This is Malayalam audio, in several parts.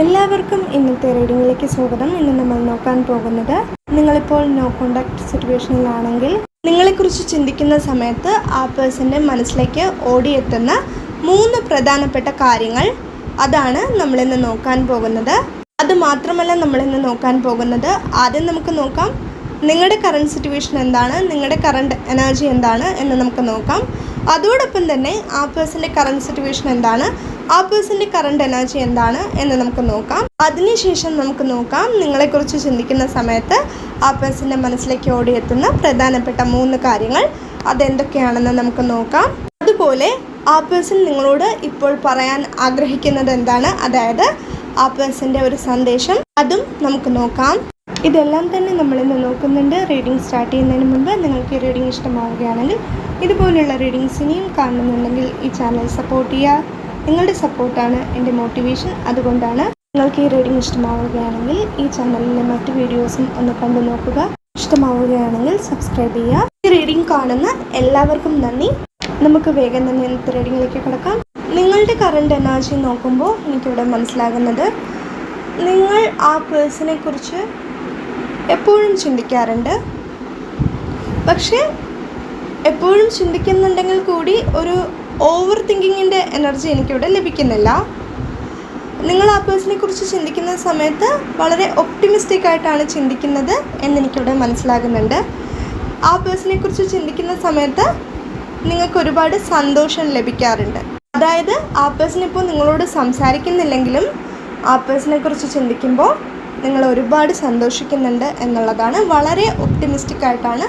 എല്ലാവർക്കും ഇന്നത്തെ റീഡിങ്ങിലേക്ക് സ്വാഗതം. ഇന്ന് നമ്മൾ നോക്കാൻ പോകുന്നത് നിങ്ങളിപ്പോൾ നോ കോണ്ടാക്ട് സിറ്റുവേഷനിലാണെങ്കിൽ നിങ്ങളെക്കുറിച്ച് ചിന്തിക്കുന്ന സമയത്ത് ആ പേഴ്സന്റെ മനസ്സിലേക്ക് ഓടിയെത്തുന്ന മൂന്ന് പ്രധാനപ്പെട്ട കാര്യങ്ങൾ അതാണ് നമ്മളിന്ന് നോക്കാൻ പോകുന്നത്. അത് മാത്രമല്ല നമ്മളിന്ന് നോക്കാൻ പോകുന്നത്. ആദ്യം നമുക്ക് നോക്കാം നിങ്ങളുടെ കറണ്ട് സിറ്റുവേഷൻ എന്താണ്? നിങ്ങളുടെ കറണ്ട് എനർജി എന്താണ്? എന്ന് നമുക്ക് നോക്കാം. അതോടൊപ്പം തന്നെ ആ പേഴ്സന്റെ കറണ്ട് സിറ്റുവേഷൻ എന്താണ്? ആ പേഴ്സന്റെ കറണ്ട് എനർജി എന്താണ്? എന്ന് നമുക്ക് നോക്കാം. അതിനുശേഷം നമുക്ക് നോക്കാം. നിങ്ങളെക്കുറിച്ച് ചിന്തിക്കുന്ന സമയത്ത് ആ പേഴ്സന്റെ മനസ്സിലേക്ക് ഓടിയെത്തുന്ന പ്രധാനപ്പെട്ട മൂന്ന് കാര്യങ്ങൾ. അതെന്തൊക്കെയാണെന്ന് നമുക്ക് നോക്കാം. അതുപോലെ ആ പേഴ്സൺ നിങ്ങളോട് ഇപ്പോൾ പറയാൻ ആഗ്രഹിക്കുന്നത് എന്താണ്? അതായത് ആ പേഴ്സന്റെ ഒരു സന്ദേശം. അതും നമുക്ക് നോക്കാം. ഇതെല്ലാം തന്നെ നമ്മളിന്ന് നോക്കുന്നുണ്ട്. റീഡിംഗ് സ്റ്റാർട്ട് ചെയ്യുന്നതിന് മുമ്പ് നിങ്ങൾക്ക് ഈ റീഡിംഗ് ഇഷ്ടമാവുകയാണെങ്കിൽ ഇതുപോലുള്ള റീഡിങ്സിനെയും കാണുന്നുണ്ടെങ്കിൽ ഈ ചാനൽ സപ്പോർട്ട് ചെയ്യുക. നിങ്ങളുടെ സപ്പോർട്ടാണ് എന്റെ മോട്ടിവേഷൻ. അതുകൊണ്ടാണ് നിങ്ങൾക്ക് ഈ റീഡിംഗ് ഇഷ്ടമാവുകയാണെങ്കിൽ ഈ ചാനലിലെ മറ്റ് വീഡിയോസും ഒന്ന് കണ്ടു നോക്കുക. ഇഷ്ടമാവുകയാണെങ്കിൽ സബ്സ്ക്രൈബ് ചെയ്യുക. ഈ റീഡിംഗ് കാണുന്ന എല്ലാവർക്കും നന്ദി. നമുക്ക് വേഗം തന്നെ ഇന്നത്തെ റീഡിങ്ങിലേക്ക് കിടക്കാം. നിങ്ങളുടെ കറണ്ട് എനർജി നോക്കുമ്പോൾ എനിക്കിവിടെ മനസ്സിലാകുന്നത് നിങ്ങൾ ആ പേഴ്സണെ കുറിച്ച് എപ്പോഴും ചിന്തിക്കാറുണ്ട്. പക്ഷേ എപ്പോഴും ചിന്തിക്കുന്നുണ്ടെങ്കിൽ കൂടി ഒരു ഓവർ തിങ്കിങ്ങിന്റെ എനർജി എനിക്കിവിടെ ലഭിക്കുന്നില്ല. നിങ്ങൾ ആ പേഴ്സണെ കുറിച്ച് ചിന്തിക്കുന്ന സമയത്ത് വളരെ ഒപ്റ്റിമിസ്റ്റിക് ആയിട്ടാണ് ചിന്തിക്കുന്നത് എന്നെനിക്കിവിടെ മനസ്സിലാകുന്നുണ്ട്. ആ പേഴ്സണെ കുറിച്ച് ചിന്തിക്കുന്ന സമയത്ത് നിങ്ങൾക്ക് ഒരുപാട് സന്തോഷം ലഭിക്കാറുണ്ട്. അതായത് ആ പേഴ്സൺ ഇപ്പോൾ നിങ്ങളോട് സംസാരിക്കുന്നില്ലെങ്കിലും ആ പേഴ്സണെ കുറിച്ച് ചിന്തിക്കുമ്പോൾ നിങ്ങൾ ഒരുപാട് സന്തോഷിക്കുന്നുണ്ട് എന്നുള്ളതാണ്. വളരെ ഒപ്റ്റിമിസ്റ്റിക് ആയിട്ടാണ്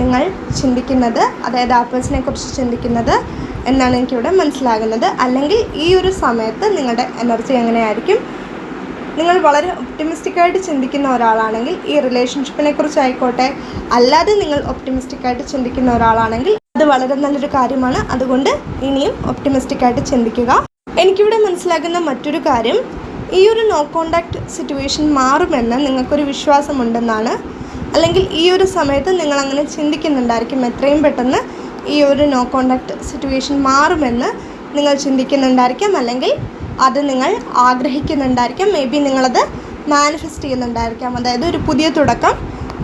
നിങ്ങൾ ചിന്തിക്കുന്നത്. അതായത് ആപ്പിൾസിനെ കുറിച്ച് ചിന്തിക്കുന്നത് എന്നാണ് എനിക്കിവിടെ മനസ്സിലാകുന്നത്. അല്ലെങ്കിൽ ഈ ഒരു സമയത്ത് നിങ്ങളുടെ എനർജി എങ്ങനെയായിരിക്കും? നിങ്ങൾ വളരെ ഒപ്റ്റിമിസ്റ്റിക്കായിട്ട് ചിന്തിക്കുന്ന ഒരാളാണെങ്കിൽ ഈ റിലേഷൻഷിപ്പിനെ കുറിച്ചായിക്കോട്ടെ അല്ലാതെ നിങ്ങൾ ഒപ്റ്റിമിസ്റ്റിക്കായിട്ട് ചിന്തിക്കുന്ന ഒരാളാണെങ്കിൽ അത് വളരെ നല്ലൊരു കാര്യമാണ്. അതുകൊണ്ട് ഇനിയും ഒപ്റ്റിമിസ്റ്റിക്കായിട്ട് ചിന്തിക്കുക. എനിക്കിവിടെ മനസ്സിലാകുന്ന മറ്റൊരു കാര്യം ഈ ഒരു നോ കോണ്ടാക്ട് സിറ്റുവേഷൻ മാറുമെന്ന് നിങ്ങൾക്കൊരു വിശ്വാസമുണ്ടെന്നാണ്. അല്ലെങ്കിൽ ഈ ഒരു സമയത്ത് നിങ്ങൾ അങ്ങനെ ചിന്തിക്കുന്നുണ്ടായിരിക്കും എത്രയും പെട്ടെന്ന് ഈ ഒരു നോ കോണ്ടാക്ട് സിറ്റുവേഷൻ മാറുമെന്ന് നിങ്ങൾ ചിന്തിക്കുന്നുണ്ടായിരിക്കാം. അല്ലെങ്കിൽ അത് നിങ്ങൾ ആഗ്രഹിക്കുന്നുണ്ടായിരിക്കാം. മേ ബി നിങ്ങളത് മാനിഫെസ്റ്റ് ചെയ്യുന്നുണ്ടായിരിക്കാം. അതായത് ഒരു പുതിയ തുടക്കം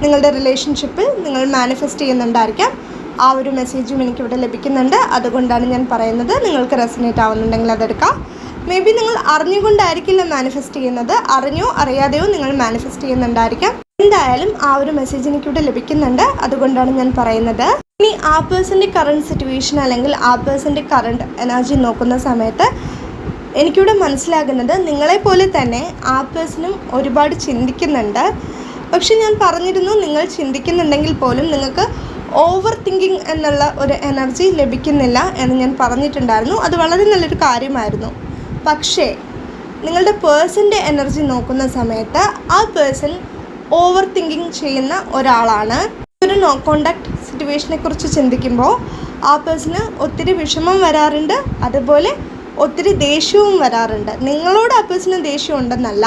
നിങ്ങളുടെ റിലേഷൻഷിപ്പിൽ നിങ്ങൾ മാനിഫെസ്റ്റ് ചെയ്യുന്നുണ്ടായിരിക്കാം. ആ ഒരു മെസ്സേജും എനിക്കിവിടെ ലഭിക്കുന്നുണ്ട്. അതുകൊണ്ടാണ് ഞാൻ പറയുന്നത്. നിങ്ങൾക്ക് റെസിനേറ്റ് ആവുന്നുണ്ടെങ്കിൽ അതെടുക്കാം. മേ ബി നിങ്ങൾ അറിഞ്ഞുകൊണ്ടായിരിക്കില്ല മാനിഫെസ്റ്റ് ചെയ്യുന്നത്. അറിഞ്ഞോ അറിയാതെയോ നിങ്ങൾ മാനിഫെസ്റ്റ് ചെയ്യുന്നുണ്ടായിരിക്കാം. എന്തായാലും ആ ഒരു മെസ്സേജ് എനിക്കിവിടെ ലഭിക്കുന്നുണ്ട്. അതുകൊണ്ടാണ് ഞാൻ പറയുന്നത്. ഇനി ആ പേഴ്സന്റെ കറണ്ട് സിറ്റുവേഷൻ അല്ലെങ്കിൽ ആ പേഴ്സന്റെ കറണ്ട് എനർജി നോക്കുന്ന സമയത്ത് എനിക്കിവിടെ മനസ്സിലാകുന്നത് നിങ്ങളെപ്പോലെ തന്നെ ആ പേഴ്സണും ഒരുപാട് ചിന്തിക്കുന്നുണ്ട്. പക്ഷെ ഞാൻ പറഞ്ഞിരുന്നു നിങ്ങൾ ചിന്തിക്കുന്നുണ്ടെങ്കിൽ പോലും നിങ്ങൾക്ക് ഓവർ തിങ്കിങ് എന്നുള്ള ഒരു എനർജി ലഭിക്കുന്നില്ല എന്ന് ഞാൻ പറഞ്ഞിട്ടുണ്ടായിരുന്നു. അത് വളരെ നല്ലൊരു കാര്യമായിരുന്നു. പക്ഷേ നിങ്ങളുടെ പേഴ്സന്റെ എനർജി നോക്കുന്ന സമയത്ത് ആ പേഴ്സൺ ഓവർ തിങ്കിങ് ചെയ്യുന്ന ഒരാളാണ്. ഒരു നോ കോണ്ടാക്ട് സിറ്റുവേഷനെ കുറിച്ച് ചിന്തിക്കുമ്പോൾ ആ പേഴ്സണ് ഒത്തിരി വിഷമം വരാറുണ്ട് അതുപോലെ ഒത്തിരി ദേഷ്യവും വരാറുണ്ട്. നിങ്ങളോട് ആ പേഴ്സണ് ദേഷ്യം ഉണ്ടെന്നല്ല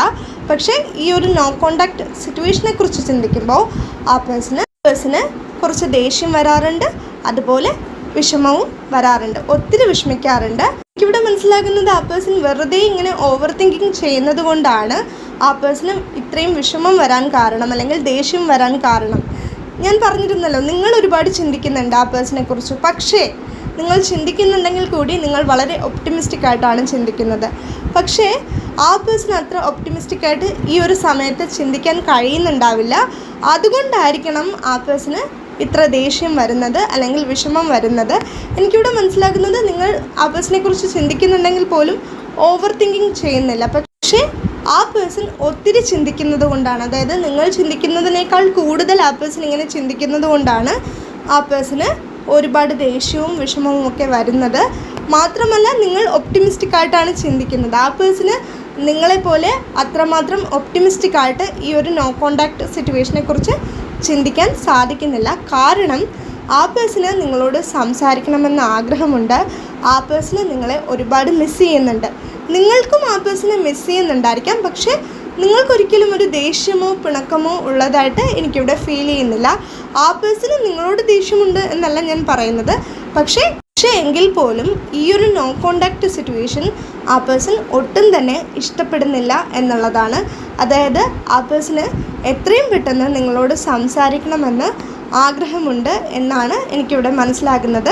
പക്ഷേ ഈ ഒരു നോ കോണ്ടാക്ട് സിറ്റുവേഷനെ കുറിച്ച് ചിന്തിക്കുമ്പോൾ ആ പേഴ്സണ് പേഴ്സണ് കുറച്ച് ദേഷ്യം വരാറുണ്ട് അതുപോലെ വിഷമവും വരാറുണ്ട്. ഒത്തിരി വിഷമിക്കാറുണ്ട്. എനിക്കിവിടെ മനസ്സിലാകുന്നത് ആ പേഴ്സൺ വെറുതെ ഇങ്ങനെ ഓവർ തിങ്കിങ് ചെയ്യുന്നത് കൊണ്ടാണ് ആ പേഴ്സണ് ഇത്രയും വിഷമം വരാൻ കാരണം അല്ലെങ്കിൽ ദേഷ്യം വരാൻ കാരണം. ഞാൻ പറഞ്ഞിരുന്നല്ലോ നിങ്ങൾ ഒരുപാട് ചിന്തിക്കുന്നുണ്ട് ആ പേഴ്സണെ കുറിച്ച്. പക്ഷേ നിങ്ങൾ ചിന്തിക്കുന്നുണ്ടെങ്കിൽ കൂടി നിങ്ങൾ വളരെ ഒപ്റ്റിമിസ്റ്റിക് ആയിട്ടാണ് ചിന്തിക്കുന്നത്. പക്ഷേ ആ പേഴ്സൺ അത്ര ഒപ്റ്റിമിസ്റ്റിക് ആയിട്ട് ഈ ഒരു സമയത്ത് ചിന്തിക്കാൻ കഴിയുന്നുണ്ടാവില്ല. അതുകൊണ്ടായിരിക്കണം ആ പേഴ്സണ് ഇത്ര ദേഷ്യം വരുന്നത് അല്ലെങ്കിൽ വിഷമം വരുന്നത്. എനിക്കിവിടെ മനസ്സിലാക്കുന്നത് നിങ്ങൾ ആ പേഴ്സണെ കുറിച്ച് ചിന്തിക്കുന്നുണ്ടെങ്കിൽ പോലും ഓവർ തിങ്കിങ് ചെയ്യുന്നില്ല. പക്ഷേ ആ പേഴ്സൺ ഒത്തിരി ചിന്തിക്കുന്നത് കൊണ്ടാണ്. അതായത് നിങ്ങൾ ചിന്തിക്കുന്നതിനേക്കാൾ കൂടുതൽ ആ പേഴ്സൺ ഇങ്ങനെ ചിന്തിക്കുന്നത് കൊണ്ടാണ് ആ പേഴ്സന് ഒരുപാട് ദേഷ്യവും വിഷമവും ഒക്കെ വരുന്നത്. മാത്രമല്ല നിങ്ങൾ ഒപ്റ്റിമിസ്റ്റിക് ആയിട്ടാണ് ചിന്തിക്കുന്നത്. ആ പേഴ്സണ് നിങ്ങളെപ്പോലെ അത്രമാത്രം ഒപ്റ്റിമിസ്റ്റിക് ആയിട്ട് ഈ ഒരു നോ കോണ്ടാക്ട് സിറ്റുവേഷനെ കുറിച്ച് ചിന്തിക്കാൻ സാധിക്കുന്നില്ല. കാരണം ആ പേഴ്സണ് നിങ്ങളോട് സംസാരിക്കണമെന്ന് ആഗ്രഹമുണ്ട്. ആ പേഴ്സണ് നിങ്ങളെ ഒരുപാട് മിസ് ചെയ്യുന്നുണ്ട്. നിങ്ങൾക്കും ആ പേഴ്സണെ മിസ് ചെയ്യുന്നുണ്ടായിരിക്കാം. പക്ഷേ നിങ്ങൾക്കൊരിക്കലും ഒരു ദേഷ്യമോ പിണക്കമോ ഉള്ളതായിട്ട് എനിക്കിവിടെ ഫീൽ ചെയ്യുന്നില്ല. ആ പേഴ്സണ് നിങ്ങളോട് ദേഷ്യമുണ്ട് എന്നല്ല ഞാൻ പറയുന്നത്. പക്ഷേ പക്ഷേ എങ്കിൽ പോലും ഈ ഒരു നോ കോണ്ടാക്ട് സിറ്റുവേഷൻ ആ പേഴ്സൺ ഒട്ടും തന്നെ ഇഷ്ടപ്പെടുന്നില്ല എന്നുള്ളതാണ്. അതായത് ആ പേഴ്സണ് എത്രയും പെട്ടെന്ന് നിങ്ങളോട് സംസാരിക്കണമെന്ന് ആഗ്രഹമുണ്ട് എന്നാണ് എനിക്കിവിടെ മനസ്സിലാകുന്നത്.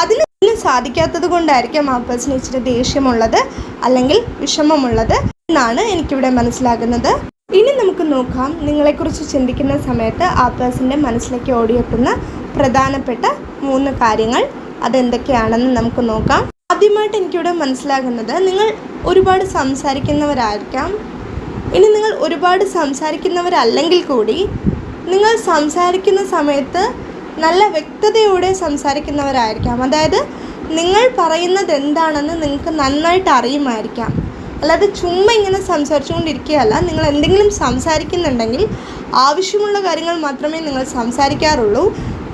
അതിന് സാധിക്കാത്തത് കൊണ്ടായിരിക്കാം ആ പേഴ്സൺ ഇച്ചിരി ദേഷ്യമുള്ളത് അല്ലെങ്കിൽ വിഷമമുള്ളത് എന്നാണ് എനിക്കിവിടെ മനസ്സിലാകുന്നത്. ഇനി നമുക്ക് നോക്കാം നിങ്ങളെക്കുറിച്ച് ചിന്തിക്കുന്ന സമയത്ത് ആ പേഴ്സന്റെ മനസ്സിലേക്ക് ഓടിയെത്തുന്ന പ്രധാനപ്പെട്ട മൂന്ന് കാര്യങ്ങൾ. അതെന്തൊക്കെയാണെന്ന് നമുക്ക് നോക്കാം. ആദ്യമായിട്ട് എനിക്കിവിടെ മനസ്സിലാകുന്നത് നിങ്ങൾ ഒരുപാട് സംസാരിക്കുന്നവരായിരിക്കാം. ഇനി നിങ്ങൾ ഒരുപാട് സംസാരിക്കുന്നവരല്ലെങ്കിൽ കൂടി നിങ്ങൾ സംസാരിക്കുന്ന സമയത്ത് നല്ല വ്യക്തതയോടെ സംസാരിക്കുന്നവരായിരിക്കാം. അതായത് നിങ്ങൾ പറയുന്നത് എന്താണെന്ന് നിങ്ങൾക്ക് നന്നായിട്ട് അറിയുമായിരിക്കാം. അല്ലാതെ ചുമ്മാ ഇങ്ങനെ സംസാരിച്ചുകൊണ്ടിരിക്കുകയല്ല. നിങ്ങൾ എന്തെങ്കിലും സംസാരിക്കുന്നുണ്ടെങ്കിൽ ആവശ്യമുള്ള കാര്യങ്ങൾ മാത്രമേ നിങ്ങൾ സംസാരിക്കാറുള്ളൂ.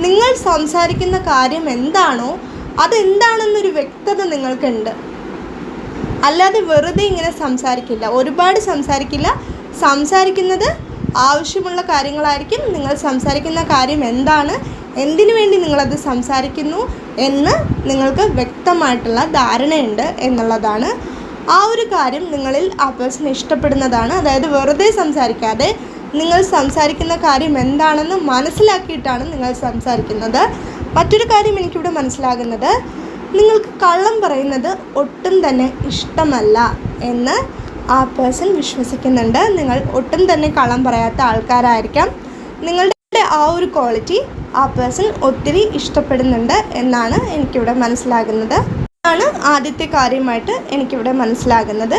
നിങ്ങൾ സംസാരിക്കുന്ന കാര്യം എന്താണോ അതെന്താണെന്നൊരു വ്യക്തത നിങ്ങൾക്കുണ്ട്. അല്ലാതെ വെറുതെ ഇങ്ങനെ സംസാരിക്കില്ല. ഒരുപാട് സംസാരിക്കില്ല. സംസാരിക്കുന്നത് ആവശ്യമുള്ള കാര്യങ്ങളായിരിക്കും. നിങ്ങൾ സംസാരിക്കുന്ന കാര്യം എന്താണ്? എന്തിനു വേണ്ടി നിങ്ങളത് സംസാരിക്കുന്നു എന്ന് നിങ്ങൾക്ക് വ്യക്തമായിട്ടുള്ള ധാരണയുണ്ട് എന്നുള്ളതാണ്. ആ ഒരു കാര്യം നിങ്ങളിൽ ആ പേഴ്സൺ ഇഷ്ടപ്പെടുന്നതാണ്. അതായത് വെറുതെ സംസാരിക്കാതെ നിങ്ങൾ സംസാരിക്കുന്ന കാര്യം എന്താണെന്ന് മനസ്സിലാക്കിയിട്ടാണ് നിങ്ങൾ സംസാരിക്കുന്നത്. മറ്റൊരു കാര്യം എനിക്കിവിടെ മനസ്സിലാകുന്നത്. നിങ്ങൾക്ക് കള്ളം പറയുന്നത് ഒട്ടും തന്നെ ഇഷ്ടമല്ല എന്ന് ആ പേഴ്സൺ വിശ്വസിക്കുന്നുണ്ട്. നിങ്ങൾ ഒട്ടും തന്നെ കള്ളം പറയാത്ത ആൾക്കാരായിരിക്കാം. നിങ്ങളുടെ ആ ഒരു ക്വാളിറ്റി ആ പേഴ്സൺ ഒത്തിരി ഇഷ്ടപ്പെടുന്നുണ്ട് എന്നാണ് എനിക്കിവിടെ മനസ്സിലാകുന്നത്. ആണ് ആദ്യത്തെ കാര്യമായിട്ട് എനിക്കിവിടെ മനസ്സിലാകുന്നത്.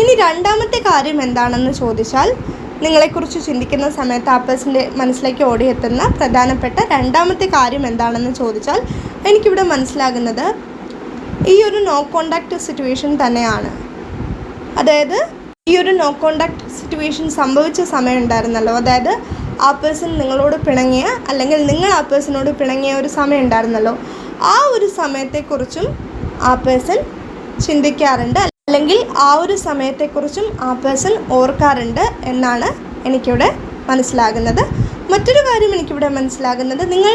ഇനി രണ്ടാമത്തെ കാര്യം എന്താണെന്ന് ചോദിച്ചാൽ നിങ്ങളെക്കുറിച്ച് ചിന്തിക്കുന്ന സമയത്ത് ആ പേഴ്സന്റെ മനസ്സിലേക്ക് ഓടിയെത്തുന്ന പ്രധാനപ്പെട്ട രണ്ടാമത്തെ കാര്യം എന്താണെന്ന് ചോദിച്ചാൽ എനിക്കിവിടെ മനസ്സിലാകുന്നത് ഈ ഒരു നോ കോണ്ടാക്റ്റ് സിറ്റുവേഷൻ തന്നെയാണ്. അതായത് ഈ ഒരു നോ കോണ്ടാക്ട് സിറ്റുവേഷൻ സംഭവിച്ച സമയം ഉണ്ടായിരുന്നല്ലോ. അതായത് ആ പേഴ്സൺ നിങ്ങളോട് പിണങ്ങിയ അല്ലെങ്കിൽ നിങ്ങൾ ആ പേഴ്സണോട് പിണങ്ങിയ ഒരു സമയം ഉണ്ടായിരുന്നല്ലോ. ആ ഒരു സമയത്തെക്കുറിച്ചും ആ പേഴ്സൺ ചിന്തിക്കാറുണ്ട്. അല്ലെങ്കിൽ ആ ഒരു സമയത്തെക്കുറിച്ചും ആ പേഴ്സൺ ഓർക്കാറുണ്ട് എന്നാണ് എനിക്കിവിടെ മനസ്സിലാകുന്നത്. മറ്റൊരു കാര്യം എനിക്കിവിടെ മനസ്സിലാകുന്നത് നിങ്ങൾ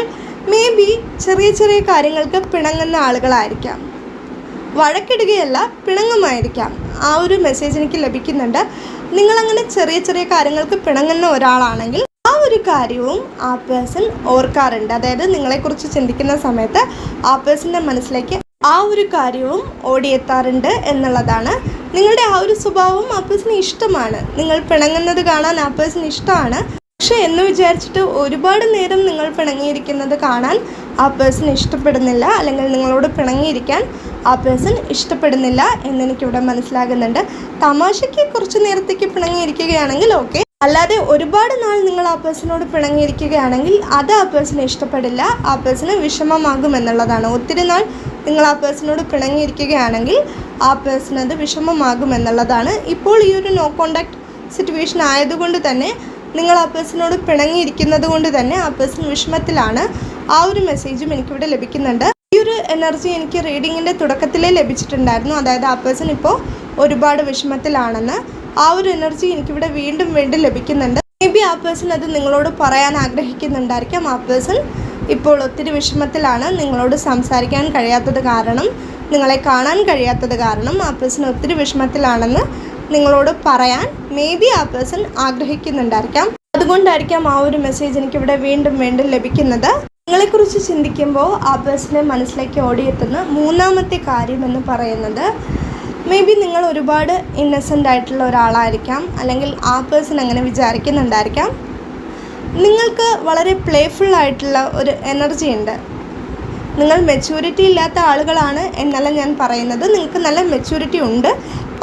മേ ബി ചെറിയ ചെറിയ കാര്യങ്ങൾക്ക് പിണങ്ങുന്ന ആളുകളായിരിക്കാം. വഴക്കിടുകയല്ല പിണങ്ങുമായിരിക്കാം. ആ ഒരു മെസ്സേജ് എനിക്ക് ലഭിക്കുന്നുണ്ട്. നിങ്ങളങ്ങനെ ചെറിയ ചെറിയ കാര്യങ്ങൾക്ക് പിണങ്ങുന്ന ഒരാളാണെങ്കിൽ ആ ഒരു കാര്യവും ആ പേഴ്സൺ ഓർക്കാറുണ്ട്. അതായത് നിങ്ങളെക്കുറിച്ച് ചിന്തിക്കുന്ന സമയത്ത് ആ പേഴ്സന്റെ മനസ്സിലേക്ക് ആ ഒരു കാര്യവും ഓടിയെത്താറുണ്ട് എന്നുള്ളതാണ്. നിങ്ങളുടെ ആ ഒരു സ്വഭാവം ആ പേഴ്സണ് ഇഷ്ടമാണ്. നിങ്ങൾ പിണങ്ങുന്നത് കാണാൻ ആ പേഴ്സൺ ഇഷ്ടമാണ്. പക്ഷെ എന്ന് വിചാരിച്ചിട്ട് ഒരുപാട് നേരം നിങ്ങൾ പിണങ്ങിയിരിക്കുന്നത് കാണാൻ ആ പേഴ്സൺ ഇഷ്ടപ്പെടുന്നില്ല. അല്ലെങ്കിൽ നിങ്ങളോട് പിണങ്ങിയിരിക്കാൻ ആ പേഴ്സൺ ഇഷ്ടപ്പെടുന്നില്ല എന്നെനിക്കിവിടെ മനസ്സിലാകുന്നുണ്ട്. തമാശയ്ക്ക് കുറച്ച് നേരത്തേക്ക് പിണങ്ങിയിരിക്കുകയാണെങ്കിൽ ഓക്കെ. അല്ലാതെ ഒരുപാട് നാൾ നിങ്ങൾ ആ പേഴ്സണോട് പിണങ്ങിയിരിക്കുകയാണെങ്കിൽ അത് ആ പേഴ്സണെ ഇഷ്ടപ്പെടില്ല. ആ പേഴ്സണ് വിഷമമാകും എന്നുള്ളതാണ് ഒത്തിരി നാൾ നിങ്ങൾ ആ പേഴ്സണോട് പിണങ്ങിയിരിക്കുകയാണെങ്കിൽ ആ പേഴ്സൺ അത് വിഷമമാകുമെന്നുള്ളതാണ് ഇപ്പോൾ ഈ ഒരു നോ കോണ്ടാക്ട് സിറ്റുവേഷൻ ആയതുകൊണ്ട് തന്നെ നിങ്ങൾ ആ പേഴ്സണോട് പിണങ്ങിയിരിക്കുന്നത് കൊണ്ട് തന്നെ ആ പേഴ്സൺ വിഷമത്തിലാണ്. ആ ഒരു മെസ്സേജും എനിക്കിവിടെ ലഭിക്കുന്നുണ്ട്. ഈ ഒരു എനർജി എനിക്ക് റീഡിങ്ങിന്റെ തുടക്കത്തിലേ ലഭിച്ചിട്ടുണ്ടായിരുന്നു. അതായത് ആ പേഴ്സൺ ഇപ്പോൾ ഒരുപാട് വിഷമത്തിലാണെന്ന്. ആ ഒരു എനർജി എനിക്കിവിടെ വീണ്ടും വീണ്ടും ലഭിക്കുന്നുണ്ട്. മേ ബി ആ പേഴ്സൺ അത് നിങ്ങളോട് പറയാൻ ആഗ്രഹിക്കുന്നുണ്ടായിരിക്കാം. ആ പേഴ്സൺ ഇപ്പോൾ ഒത്തിരി വിഷമത്തിലാണ് നിങ്ങളോട് സംസാരിക്കാൻ കഴിയാത്തത് കാരണം നിങ്ങളെ കാണാൻ കഴിയാത്തത് കാരണം ആ പേഴ്സൺ ഒത്തിരി വിഷമത്തിലാണെന്ന് നിങ്ങളോട് പറയാൻ മേ ബി ആ പേഴ്സൺ ആഗ്രഹിക്കുന്നുണ്ടായിരിക്കാം. അതുകൊണ്ടായിരിക്കാം ആ ഒരു മെസ്സേജ് എനിക്കിവിടെ വീണ്ടും വീണ്ടും ലഭിക്കുന്നത്. നിങ്ങളെക്കുറിച്ച് ചിന്തിക്കുമ്പോൾ ആ പേഴ്സണെ മനസ്സിലേക്ക് ഓടിയെത്തുന്ന മൂന്നാമത്തെ കാര്യം എന്ന് പറയുന്നത് മേ ബി നിങ്ങൾ ഒരുപാട് ഇന്നസെന്റ് ആയിട്ടുള്ള ഒരാളായിരിക്കാം അല്ലെങ്കിൽ ആ പേഴ്സൺ അങ്ങനെ വിചാരിക്കുന്നുണ്ടായിരിക്കാം. നിങ്ങൾക്ക് വളരെ പ്ലേഫുൾ ആയിട്ടുള്ള ഒരു എനർജി ഉണ്ട്. നിങ്ങൾ മെച്യൂരിറ്റി ഇല്ലാത്ത ആളുകളാണ് എന്നല്ല ഞാൻ പറയുന്നത്. നിങ്ങൾക്ക് നല്ല മെച്യൂരിറ്റി ഉണ്ട്.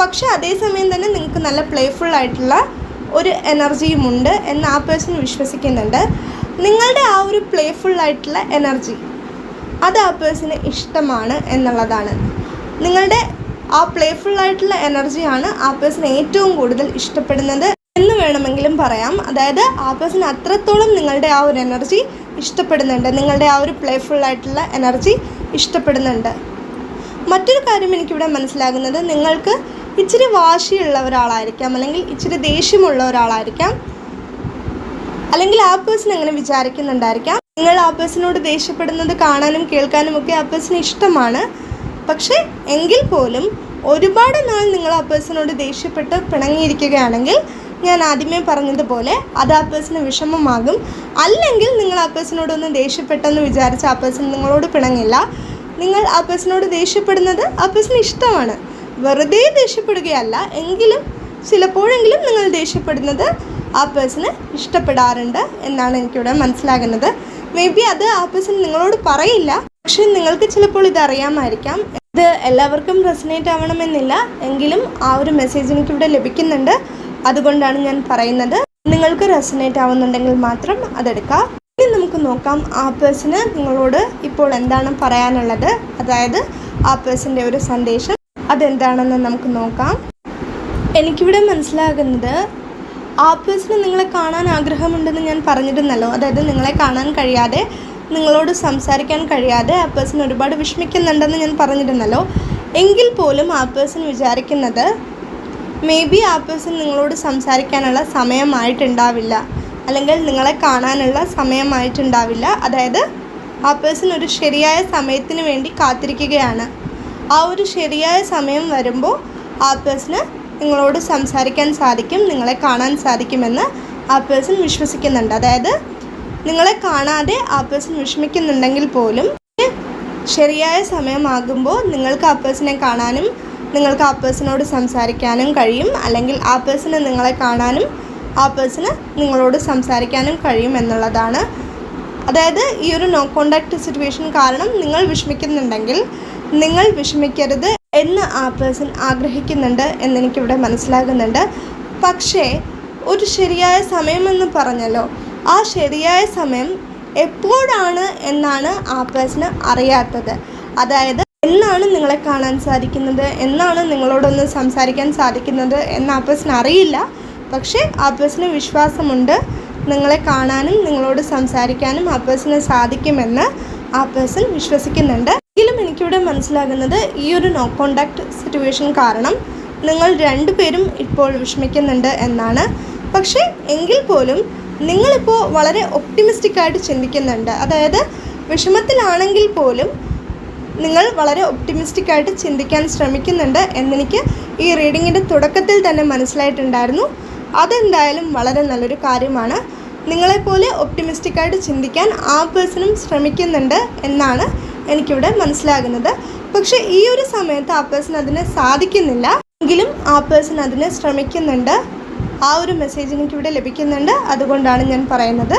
പക്ഷെ അതേസമയം തന്നെ നിങ്ങൾക്ക് നല്ല പ്ലേഫുൾ ആയിട്ടുള്ള ഒരു എനർജിയും ഉണ്ട് എന്ന് ആ പേഴ്സൺ വിശ്വസിക്കുന്നുണ്ട്. നിങ്ങളുടെ ആ ഒരു പ്ലേഫുൾ ആയിട്ടുള്ള എനർജി അത് ആ പേഴ്സന് ഇഷ്ടമാണ് എന്നുള്ളതാണ്. നിങ്ങളുടെ ആ പ്ലേഫുൾ ആയിട്ടുള്ള എനർജിയാണ് ആ പേഴ്സൺ ഏറ്റവും കൂടുതൽ ഇഷ്ടപ്പെടുന്നത്. എന്ന് വേണമെങ്കിലും പറയാം. അതായത് ആ പേഴ്സൺ അത്രത്തോളം നിങ്ങളുടെ ആ ഒരു എനർജി ഇഷ്ടപ്പെടുന്നുണ്ട്. നിങ്ങളുടെ ആ ഒരു പ്ലേഫുൾ ആയിട്ടുള്ള എനർജി ഇഷ്ടപ്പെടുന്നുണ്ട്. മറ്റൊരു കാര്യം എനിക്കിവിടെ മനസ്സിലാകുന്നത് നിങ്ങൾക്ക് ഇച്ചിരി വാശിയുള്ള ഒരാളായിരിക്കാം. അല്ലെങ്കിൽ ഇച്ചിരി ദേഷ്യമുള്ള ഒരാളായിരിക്കാം. അല്ലെങ്കിൽ ആ പേഴ്സൺ അങ്ങനെ വിചാരിക്കുന്നുണ്ടായിരിക്കാം. നിങ്ങൾ ആ പേഴ്സണോട് ദേഷ്യപ്പെടുന്നത് കാണാനും കേൾക്കാനും ഒക്കെ ആ പേഴ്സണ് ഇഷ്ടമാണ്. പക്ഷേ എങ്കിൽ പോലും ഒരുപാട് നാൾ നിങ്ങൾ ആ പേഴ്സണോട് ദേഷ്യപ്പെട്ട് പിണങ്ങിയിരിക്കുകയാണെങ്കിൽ ഞാൻ ആദ്യമേ പറഞ്ഞതുപോലെ അത് ആ പേഴ്സണ് വിഷമമാകും. അല്ലെങ്കിൽ നിങ്ങൾ ആ പേഴ്സണോടൊന്ന് ദേഷ്യപ്പെട്ടെന്ന് വിചാരിച്ച് ആ പേഴ്സൺ നിങ്ങളോട് പിണങ്ങില്ല. നിങ്ങൾ ആ പേഴ്സണോട് ദേഷ്യപ്പെടുന്നത് ആ പേഴ്സണ് ഇഷ്ടമാണ്. വെറുതെ ദേഷ്യപ്പെടുകയല്ല എങ്കിലും ചിലപ്പോഴെങ്കിലും നിങ്ങൾ ദേഷ്യപ്പെടുന്നത് ആ പേഴ്സണ് ഇഷ്ടപ്പെടാറുണ്ട് എന്നാണ് എനിക്കിവിടെ മനസ്സിലാകുന്നത്. മേ ബി അത് ആ പേഴ്സൺ നിങ്ങളോട് പറയില്ല പക്ഷെ നിങ്ങൾക്ക് ചിലപ്പോൾ ഇത് അറിയാമായിരിക്കാം. ഇത് എല്ലാവർക്കും റെസനേറ്റ് ആവണമെന്നില്ല എങ്കിലും ആ ഒരു മെസ്സേജ് എനിക്കിവിടെ ലഭിക്കുന്നുണ്ട്. അതുകൊണ്ടാണ് ഞാൻ പറയുന്നത്. നിങ്ങൾക്ക് റെസനേറ്റ് ആവുന്നുണ്ടെങ്കിൽ മാത്രം അതെടുക്കാം. ഇനി നമുക്ക് നോക്കാം ആ പേഴ്സണ് നിങ്ങളോട് ഇപ്പോൾ എന്താണ് പറയാനുള്ളത്? അതായത് ആ പേഴ്സന്റെ ഒരു സന്ദേശം അതെന്താണെന്ന് നമുക്ക് നോക്കാം. എനിക്കിവിടെ മനസ്സിലാകുന്നത് ആ പേഴ്സണ് നിങ്ങളെ കാണാൻ ആഗ്രഹമുണ്ടെന്ന് ഞാൻ പറഞ്ഞിരുന്നല്ലോ. അതായത് നിങ്ങളെ കാണാൻ കഴിയാതെ നിങ്ങളോട് സംസാരിക്കാൻ കഴിയാതെ ആ പേഴ്സൺ ഒരുപാട് വിഷമിക്കുന്നുണ്ടെന്ന് ഞാൻ പറഞ്ഞിരുന്നല്ലോ. എങ്കിൽ പോലും ആ പേഴ്സൺ വിചാരിക്കുന്നത് മേ ബി ആ പേഴ്സൺ നിങ്ങളോട് സംസാരിക്കാനുള്ള സമയമായിട്ടുണ്ടാവില്ല. അല്ലെങ്കിൽ നിങ്ങളെ കാണാനുള്ള സമയമായിട്ടുണ്ടാവില്ല. അതായത് ആ പേഴ്സൺ ഒരു ശരിയായ സമയത്തിന് വേണ്ടി കാത്തിരിക്കുകയാണ്. ആ ഒരു ശരിയായ സമയം വരുമ്പോൾ ആ പേഴ്സണ് നിങ്ങളോട് സംസാരിക്കാൻ സാധിക്കും നിങ്ങളെ കാണാൻ സാധിക്കുമെന്ന് ആ പേഴ്സൺ വിശ്വസിക്കുന്നുണ്ട്. അതായത് നിങ്ങളെ കാണാതെ ആ പേഴ്സൺ വിഷമിക്കുന്നുണ്ടെങ്കിൽ പോലും ശരിയായ സമയമാകുമ്പോൾ നിങ്ങൾക്ക് ആ പേഴ്സണെ കാണാനും നിങ്ങൾക്ക് ആ പേഴ്സണോട് സംസാരിക്കാനും കഴിയും. അല്ലെങ്കിൽ ആ പേഴ്സണ് നിങ്ങളെ കാണാനും ആ പേഴ്സണ് നിങ്ങളോട് സംസാരിക്കാനും കഴിയും എന്നുള്ളതാണ്. അതായത് ഈ ഒരു നോ കോണ്ടാക്ട് സിറ്റുവേഷൻ കാരണം നിങ്ങൾ വിഷമിക്കുന്നുണ്ടെങ്കിൽ നിങ്ങൾ വിഷമിക്കരുത് എന്ന് ആ പേഴ്സൺ ആഗ്രഹിക്കുന്നുണ്ട് എന്നെനിക്കിവിടെ മനസ്സിലാകുന്നുണ്ട്. പക്ഷേ ഒരു ശരിയായ സമയമെന്ന് പറഞ്ഞല്ലോ. ആ ശരിയായ സമയം എപ്പോഴാണ് എന്നാണ് ആ പേഴ്സണ് അറിയാത്തത്. അതായത് എന്നാണ് നിങ്ങളെ കാണാൻ സാധിക്കുന്നത്? എന്നാണ് നിങ്ങളോടൊന്ന് സംസാരിക്കാൻ സാധിക്കുന്നത് എന്ന് ആ പേഴ്സൺ അറിയില്ല. പക്ഷേ ആ പേഴ്സണ് വിശ്വാസമുണ്ട് നിങ്ങളെ കാണാനും നിങ്ങളോട് സംസാരിക്കാനും ആ പേഴ്സണ് സാധിക്കുമെന്ന് ആ പേഴ്സൺ വിശ്വസിക്കുന്നുണ്ട്. എങ്കിലും എനിക്കിവിടെ മനസ്സിലാകുന്നത് ഈ ഒരു നോ കോണ്ടാക്ട് സിറ്റുവേഷൻ കാരണം നിങ്ങൾ രണ്ടുപേരും ഇപ്പോൾ വിഷമിക്കുന്നുണ്ട് എന്നാണ്. പക്ഷേ എങ്കിൽ പോലും നിങ്ങളിപ്പോൾ വളരെ ഒപ്റ്റിമിസ്റ്റിക്കായിട്ട് ചിന്തിക്കുന്നുണ്ട്. അതായത് വിഷമത്തിലാണെങ്കിൽ പോലും നിങ്ങൾ വളരെ ഒപ്റ്റിമിസ്റ്റിക് ആയിട്ട് ചിന്തിക്കാൻ ശ്രമിക്കുന്നുണ്ട് എന്നെനിക്ക് ഈ റീഡിങ്ങിന്റെ തുടക്കത്തിൽ തന്നെ മനസ്സിലായിട്ടുണ്ടായിരുന്നു. അതെന്തായാലും വളരെ നല്ലൊരു കാര്യമാണ്. നിങ്ങളെപ്പോലെ ഒപ്റ്റിമിസ്റ്റിക് ആയിട്ട് ചിന്തിക്കാൻ ആ പേഴ്സണും ശ്രമിക്കുന്നുണ്ട് എന്നാണ് എനിക്കിവിടെ മനസ്സിലാകുന്നത്. പക്ഷേ ഈ ഒരു സമയത്ത് ആ പേഴ്സൺ അതിന് സാധിക്കുന്നില്ല. എങ്കിലും ആ പേഴ്സൺ അതിന് ശ്രമിക്കുന്നുണ്ട്. ആ ഒരു മെസ്സേജ് എനിക്കിവിടെ ലഭിക്കുന്നുണ്ട്. അതുകൊണ്ടാണ് ഞാൻ പറയുന്നത്.